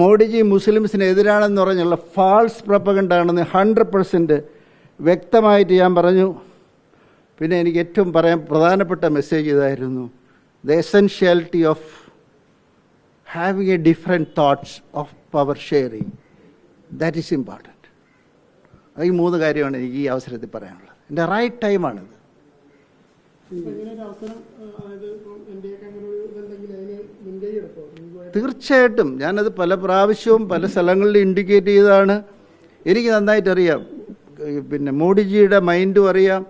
മോഡിജി മുസ്ലിംസിനെതിരാണെന്ന് പറഞ്ഞുള്ള false പ്രപ്പകണ്ടാണെന്ന് hundred percent വ്യക്തമായിട്ട് ഞാൻ പറഞ്ഞു. പിന്നെ എനിക്ക് ഏറ്റവും പറയാൻ പ്രധാനപ്പെട്ട മെസ്സേജ് ഇതായിരുന്നു. The essentiality of having a different thoughts of power sharing that is important ഈ മൂന്ന് കാര്യമാണ് എനിക്ക് ഈ അവസരത്തിൽ പറയാനുള്ളത്. എന്റെ റൈറ്റ് ടൈമാണിത് തീർച്ചയായിട്ടും. ഞാനത് പല പ്രാവശ്യവും പല സ്ഥലങ്ങളിൽ ഇൻഡിക്കേറ്റ് ചെയ്തതാണ്. എനിക്ക് നന്നായിട്ട് അറിയാം. ഈ പിന്നെ മോഡിജിയുടെ മൈൻഡും അറിയാം.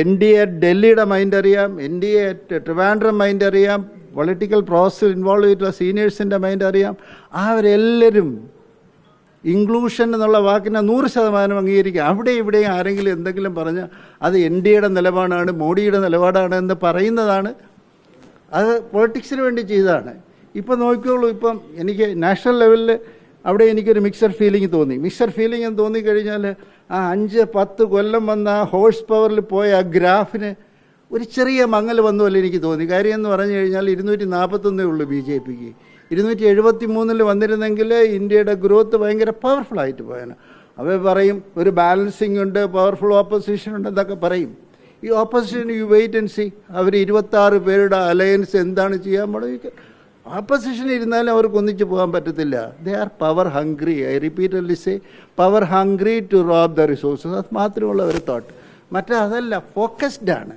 എൻ ഡി എ ഡൽഹിയുടെ മൈൻഡ് അറിയാം. N D A Trivandrum mind അറിയാം. പൊളിറ്റിക്കൽ പ്രോസസ്സിൽ ഇൻവോൾവ് ചെയ്തിട്ടുള്ള സീനിയേഴ്സിന്റെ മൈൻഡ് അറിയാം. അവരെല്ലാവരും ഇൻക്ലൂഷൻ എന്നുള്ള വാക്കിനെ നൂറ് ശതമാനം അംഗീകരിക്കുക. അവിടെ ഇവിടെ ആരെങ്കിലും എന്തെങ്കിലും പറഞ്ഞ് അത് എൻ ഡി എയുടെ നിലപാടാണ് മോഡിയുടെ നിലപാടാണ് എന്ന് പറയുന്നതാണ്. അത് പൊളിറ്റിക്സിന് വേണ്ടി ചെയ്തതാണ്. ഇപ്പം നോക്കിക്കോളൂ ഇപ്പം എനിക്ക് നാഷണൽ ലെവലിൽ അവിടെ എനിക്കൊരു മിക്സർ ഫീലിംഗ് തോന്നി. മിക്സർ ഫീലിംഗ് എന്ന് തോന്നിക്കഴിഞ്ഞാൽ ആ അഞ്ച് പത്ത് കൊല്ലം വന്ന ആ ഹോഴ്സ് പവറിൽ പോയ ആ ഗ്രാഫിന് ഒരു ചെറിയ മങ്ങൽ വന്നു പോലെ എനിക്ക് തോന്നി. കാര്യം എന്ന് പറഞ്ഞു കഴിഞ്ഞാൽ ഇരുന്നൂറ്റി നാൽപ്പത്തൊന്നേ ഉള്ളൂ ബി ജെ പിക്ക്. ഇരുന്നൂറ്റി എഴുപത്തി മൂന്നിൽ വന്നിരുന്നെങ്കിൽ ഇന്ത്യയുടെ ഗ്രോത്ത് ഭയങ്കര പവർഫുൾ ആയിട്ട് പോയാണ് അവർ പറയും ഒരു ബാലൻസിങ് ഉണ്ട് പവർഫുൾ ഓപ്പോസിഷൻ ഉണ്ട് എന്നൊക്കെ പറയും. ഈ opposition you wait and see അവർ ഇരുപത്താറ് പേരുടെ അലയൻസ് എന്താണ് ചെയ്യാൻ പോണത്? ഓപ്പോസിഷൻ ഇരുന്നാലും അവർക്ക് ഒന്നിച്ച് പോകാൻ പറ്റത്തില്ല. They are power hungry I repeat repeatedly say power hungry to rob the resources അത് മാത്രമുള്ള ഒരു തോട്ട് മറ്റേ അതല്ല ഫോക്കസ്ഡ് ആണ്.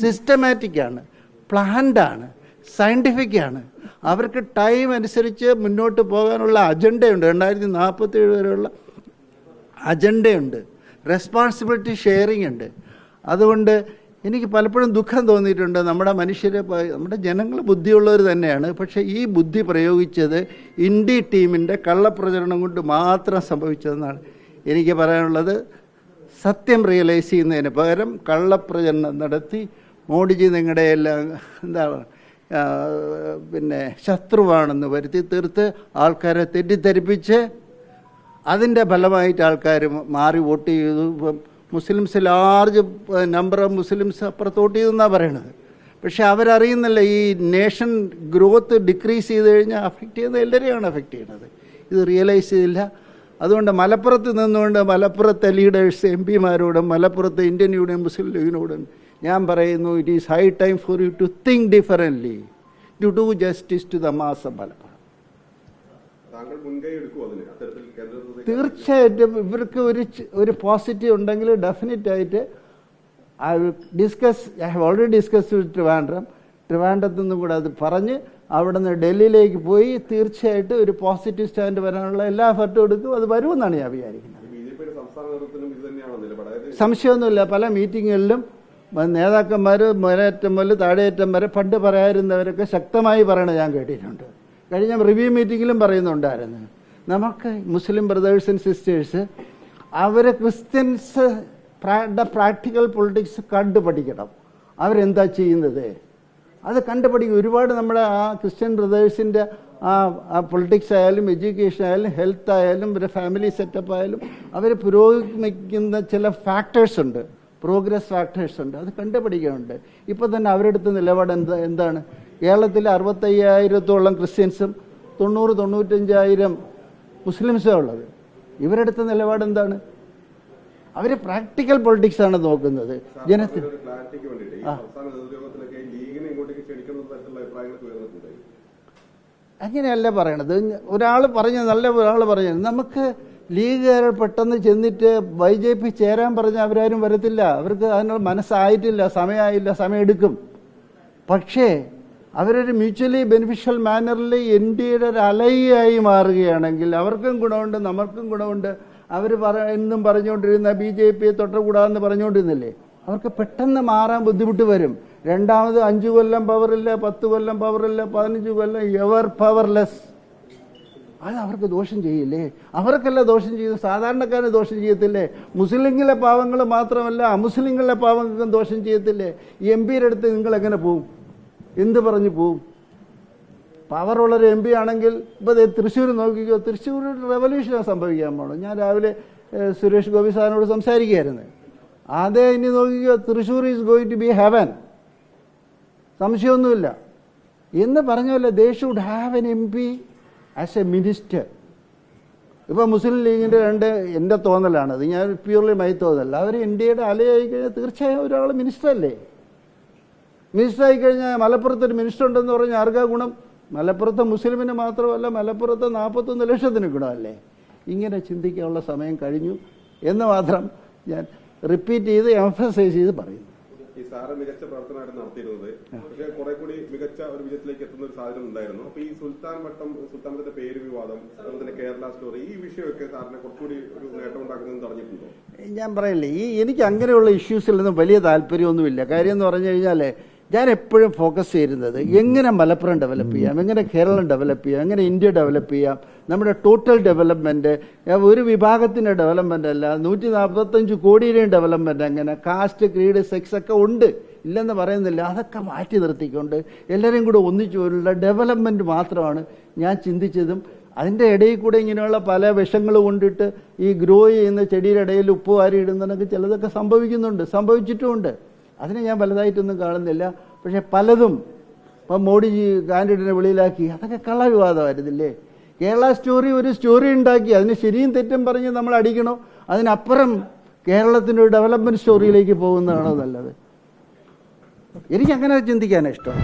സിസ്റ്റമാറ്റിക് ആണ്. പ്ലാൻഡ് ആണ്. സയന്റിഫിക് ആണ്. അവർക്ക് ടൈം അനുസരിച്ച് മുന്നോട്ട് പോകാനുള്ള അജണ്ടയുണ്ട്. രണ്ടായിരത്തി നാൽപ്പത്തി ഏഴ് വരെയുള്ള അജണ്ടയുണ്ട്. റെസ്പോൺസിബിലിറ്റി ഷെയറിംഗ് ഉണ്ട്. അതുകൊണ്ട് എനിക്ക് പലപ്പോഴും ദുഃഖം തോന്നിയിട്ടുണ്ട്. നമ്മുടെ മനുഷ്യരെ നമ്മുടെ ജനങ്ങൾ ബുദ്ധിയുള്ളവർ തന്നെയാണ്. പക്ഷേ ഈ ബുദ്ധി പ്രയോഗിച്ചത് ഇന്ത്യ ടീമിന്റെ കള്ളപ്രചരണം കൊണ്ട് മാത്രം സംഭവിച്ചതെന്നാണ് എനിക്ക് പറയാനുള്ളത്. സത്യം റിയലൈസ് ചെയ്യുന്നതിന് പകരം കള്ളപ്രചരണം നടത്തി മോഡിജി നിങ്ങളുടെ എല്ലാം എന്താ പിന്നെ ശത്രുവാണെന്ന് വരുത്തി തീർത്ത് ആൾക്കാരെ തെറ്റിദ്ധരിപ്പിച്ച് അതിന്റെ ഫലമായിട്ട് ആൾക്കാർ മാറി വോട്ട് ചെയ്തു. Muslims large number of Muslims അപ്പുറത്ത് വോട്ട് ചെയ്തെന്നാണ് പറയണത്. പക്ഷേ അവരറിയുന്നില്ല ഈ നേഷൻ ഗ്രോത്ത് ഡിക്രീസ് ചെയ്ത് കഴിഞ്ഞാൽ അഫക്റ്റ് ചെയ്യുന്നത് എല്ലാവരെയാണ് അഫക്റ്റ് ചെയ്യുന്നത്. ഇത് റിയലൈസ് ചെയ്തില്ല. അതുകൊണ്ട് മലപ്പുറത്ത് നിന്നുകൊണ്ട് മലപ്പുറത്തെ ലീഡേഴ്സ് എം പിമാരോടും മലപ്പുറത്തെ ഇന്ത്യൻ യൂണിയൻ മുസ്ലിം ലീഗിനോടും ഞാൻ പറയുന്നു it is high time for you to think differently to do justice to the mass of Malappuram തീർച്ചയായിട്ടും ഇവർക്ക് ഒരു ഒരു പോസിറ്റീവ് ഉണ്ടെങ്കിൽ ഡെഫിനറ്റ് ആയിട്ട് I will discuss I have already discuss with Trivandrum ട്രിവാൻഡ്രത്തു നിന്നും കൂടെ അത് പറഞ്ഞ് അവിടെ നിന്ന് ഡൽഹിയിലേക്ക് പോയി തീർച്ചയായിട്ടും ഒരു പോസിറ്റീവ് സ്റ്റാൻഡ് വരാനുള്ള എല്ലാ എഫർട്ടും എടുക്കും. അത് വരുമെന്നാണ് ഞാൻ വിചാരിക്കുന്നത്. സംശയമൊന്നുമില്ല. പല മീറ്റിങ്ങുകളിലും നേതാക്കന്മാർ മുതലേറ്റം മുതൽ താഴെയറ്റം വരെ പണ്ട് പറയാതിരുന്നവരൊക്കെ ശക്തമായി പറയണത് ഞാൻ കേട്ടിട്ടുണ്ട്. കഴിഞ്ഞ റിവ്യൂ മീറ്റിങ്ങിലും പറയുന്നുണ്ടായിരുന്നു. നമുക്ക് മുസ്ലിം ബ്രദേഴ്സ് ആൻഡ് സിസ്റ്റേഴ്സ് അവർ ക്രിസ്ത്യൻസ് പ്രാക്ടിക്കൽ പൊളിറ്റിക്സ് കണ്ടു പഠിക്കണം അവരെന്താ ചെയ്യുന്നത്? അത് കണ്ടുപഠിക്കും. ഒരുപാട് നമ്മുടെ ആ ക്രിസ്ത്യൻ ബ്രദേഴ്സിന്റെ ആ പൊളിറ്റിക്സ് ആയാലും എഡ്യൂക്കേഷൻ ആയാലും ഹെൽത്ത് ആയാലും ഒരു ഫാമിലി സെറ്റപ്പ് ആയാലും അവർ പുരോഗമിക്കുന്ന ചില ഫാക്ടേഴ്സ് ഉണ്ട്. പ്രോഗ്രസ് ഫാക്ടേഴ്സ് ഉണ്ട്. അത് കണ്ടുപിടിക്കുന്നുണ്ട് ഇപ്പോൾ തന്നെ അവരുടെ അടുത്ത് നിലപാട് എന്താ എന്താണ്? കേരളത്തിൽ അറുപത്തയ്യായിരത്തോളം ക്രിസ്ത്യൻസും തൊണ്ണൂറ് തൊണ്ണൂറ്റഞ്ചായിരം മുസ്ലിംസും ഉള്ളത്. ഇവരുടെ അടുത്ത നിലപാട് എന്താണ്? അവർ പ്രാക്ടിക്കൽ പൊളിറ്റിക്സ് ആണ് നോക്കുന്നത്. ജനത്തിൽ അങ്ങനെയല്ല പറയണത്. ഒരാൾ പറഞ്ഞ നല്ല ഒരാൾ പറഞ്ഞത് നമുക്ക് ലീഗുകാർ പെട്ടെന്ന് ചെന്നിട്ട് ബി ജെ പി ചേരാൻ പറഞ്ഞ അവരാരും വരത്തില്ല. അവർക്ക് അതിനുള്ള മനസ്സായിട്ടില്ല സമയമായില്ല സമയമെടുക്കും. പക്ഷേ അവരൊരു മ്യൂച്വലി ബെനിഫിഷ്യൽ മാനറിൽ എൻ ഡി എയുടെ ഒരു അലയായി മാറുകയാണെങ്കിൽ അവർക്കും ഗുണമുണ്ട് നമുക്കും ഗുണമുണ്ട്. അവർ പറ എന്നും പറഞ്ഞുകൊണ്ടിരുന്ന ബി ജെ പിയെ തൊട്ടകൂടാന്ന് പറഞ്ഞുകൊണ്ടിരുന്നില്ലേ? അവർക്ക് പെട്ടെന്ന് മാറാൻ ബുദ്ധിമുട്ട് വരും. രണ്ടാമത് അഞ്ചു കൊല്ലം പവറില്ല പത്ത് കൊല്ലം പവറില്ല പതിനഞ്ച് കൊല്ലം എവർ പവർലെസ് അത് അവർക്ക് ദോഷം ചെയ്യില്ലേ? അവർക്കല്ല ദോഷം ചെയ്തു സാധാരണക്കാരന് ദോഷം ചെയ്യത്തില്ലേ? മുസ്ലിങ്ങളിലെ പാവങ്ങൾ മാത്രമല്ല അമുസ്ലിങ്ങളിലെ പാവങ്ങൾക്കും ദോഷം ചെയ്യത്തില്ലേ? എം പിയുടെ അടുത്ത് നിങ്ങൾ എങ്ങനെ പോവും? എന്ത് പറഞ്ഞു പോവും? പവറുള്ളൊരു എം പി ആണെങ്കിൽ ഇപ്പോൾ തൃശ്ശൂർ നോക്കിക്കോ തൃശ്ശൂർ റെവല്യൂഷനാണ് സംഭവിക്കാൻ പോകണം ഞാൻ രാവിലെ സുരേഷ് ഗോപി സാറിനോട് സംസാരിക്കുകയായിരുന്നു. അതേ ഇനി നോക്കിക്കോ Thrissur is going to be heaven സംശയമൊന്നുമില്ല. എന്ന് പറഞ്ഞല്ലേ they should have an M P as a minister ഇപ്പോൾ മുസ്ലിം ലീഗിന്റെ രണ്ട് എന്റെ അത് ഞാൻ പ്യൂർലി മൈ തോന്നലല്ല അവർ ഇന്ത്യയുടെ അലയായി കഴിഞ്ഞാൽ തീർച്ചയായും ഒരാൾ മിനിസ്റ്റർ അല്ലേ? മിനിസ്റ്റർ ആയി കഴിഞ്ഞാൽ മലപ്പുറത്ത് ഒരു മിനിസ്റ്റർ ഉണ്ടെന്ന് പറഞ്ഞാൽ ആർക്കാ ഗുണം? മലപ്പുറത്തെ മുസ്ലിമിന് മാത്രമല്ല മലപ്പുറത്തെ നാൽപ്പത്തൊന്ന് ലക്ഷത്തിന് ഗുണമല്ലേ? ഇങ്ങനെ ചിന്തിക്കാനുള്ള സമയം കഴിഞ്ഞു. എന്ന് മാത്രം ഞാൻ റിപ്പീറ്റ് ചെയ്ത് എംഫസൈസ് ചെയ്ത് പറയുന്നു. സാറ് മികച്ച പ്രവർത്തനമായിരുന്നു നടത്തിയിരുന്നത്. പക്ഷേ കുറെ കൂടി മികച്ച ഒരു വിജയത്തിലേക്ക് എത്തുന്ന ഒരു സാഹചര്യം ഉണ്ടായിരുന്നു. അപ്പൊ ഈ സുൽത്താൻ വട്ടം സുൽത്താനത്തിന്റെ പേര് വിവാദം അതുപോലെ തന്നെ കേരള സ്റ്റോറി ഈ വിഷയമൊക്കെ സാറിനെ കുറച്ചുകൂടി ഒരു നേട്ടം ഉണ്ടാക്കുന്നതെന്ന് പറഞ്ഞിട്ടുണ്ടോ? ഞാൻ പറയില്ലേ ഈ എനിക്ക് അങ്ങനെയുള്ള ഇഷ്യൂസിൽ നിന്നും വലിയ താല്പര്യമൊന്നുമില്ല. കാര്യം എന്ന് പറഞ്ഞു കഴിഞ്ഞാൽ ഞാൻ എപ്പോഴും ഫോക്കസ് ചെയ്യുന്നത് എങ്ങനെ മലപ്പുറം ഡെവലപ്പ് ചെയ്യാം എങ്ങനെ കേരളം ഡെവലപ്പ് ചെയ്യാം എങ്ങനെ ഇന്ത്യ ഡെവലപ്പ് ചെയ്യാം നമ്മുടെ ടോട്ടൽ ഡെവലപ്മെന്റ് ഒരു വിഭാഗത്തിന്റെ ഡെവലപ്മെന്റ് അല്ല നൂറ്റി നാൽപ്പത്തഞ്ച് കോടിയുടെയും ഡെവലപ്മെന്റ് അങ്ങനെ കാസ്റ്റ് ക്രീഡ് സെക്സ് ഒക്കെ ഉണ്ട് ഇല്ലെന്ന് പറയുന്നില്ല അതൊക്കെ മാറ്റി നിർത്തിക്കൊണ്ട് എല്ലാവരെയും കൂടെ ഒന്നിച്ചു പോലുള്ള ഡെവലപ്മെന്റ് മാത്രമാണ് ഞാൻ ചിന്തിച്ചതും. അതിന്റെ ഇടയിൽ കൂടെ ഇങ്ങനെയുള്ള പല വിഷങ്ങൾ കൊണ്ടിട്ട് ഈ ഗ്രോ ചെയ്യുന്ന ചെടിയുടെ ഇടയിൽ ഉപ്പ് വാരി ഇടുന്നതൊക്കെ ചിലതൊക്കെ സംഭവിക്കുന്നുണ്ട് സംഭവിച്ചിട്ടുമുണ്ട്. അതിനെ ഞാൻ വലുതായിട്ടൊന്നും കാണുന്നില്ല. പക്ഷെ പലതും ഇപ്പം മോഡിജി കാൻഡിഡേറ്റിനെ വെളിയിലാക്കി. അതൊക്കെ കള്ളവിവാദമായിരുന്നില്ലേ കേരള സ്റ്റോറി ഒരു സ്റ്റോറി ഉണ്ടാക്കി. അതിന് ശരിയും തെറ്റും പറഞ്ഞ് നമ്മൾ അടിക്കണോ? അതിനപ്പുറം കേരളത്തിന്റെ ഒരു ഡെവലപ്മെന്റ് സ്റ്റോറിയിലേക്ക് പോകുന്നതാണോ നല്ലത്? എനിക്കങ്ങനെ ചിന്തിക്കാനാണ് ഇഷ്ടം.